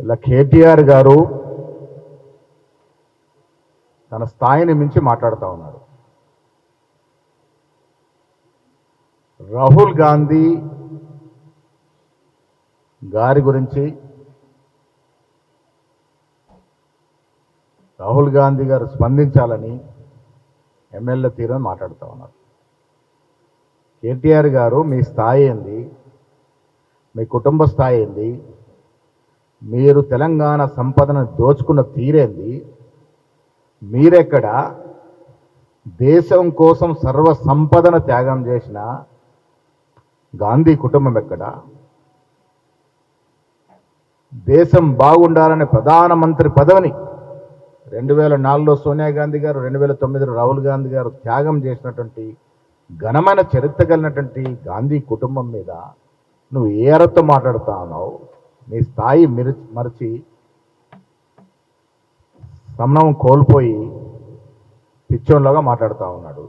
ఇలా కేటీఆర్ గారు తన స్థాయిని మించి మాట్లాడుతూ ఉన్నారు. రాహుల్ గాంధీ గారి గురించి రాహుల్ గాంధీ గారు స్పందించాలని ఎమ్మెల్యే తీరని మాట్లాడుతూ ఉన్నారు. కేటీఆర్ గారు మీ స్థాయి ఏంది? మీ కుటుంబ స్థాయి ఏంది? మీరు తెలంగాణ సంపదను దోచుకున్న తీరేంది? మీరెక్కడ దేశం కోసం సర్వ సంపదన త్యాగం చేసిన గాంధీ కుటుంబం ఎక్కడ? దేశం బాగుండాలనే ప్రధానమంత్రి పదవిని రెండు వేల నాలుగులో సోనియా గాంధీ గారు రెండు వేల తొమ్మిదిలో రాహుల్ గాంధీ గారు త్యాగం చేసినటువంటి ఘనమైన చరిత్ర కలిగినటువంటి గాంధీ కుటుంబం మీద నువ్వు ఏ అర్థం మాట్లాడుతా ఉన్నావు? మీ స్థాయి మిరి మరచి సమనం కోల్పోయి పిచ్చోన్లాగా మాట్లాడుతూ ఉన్నాడు.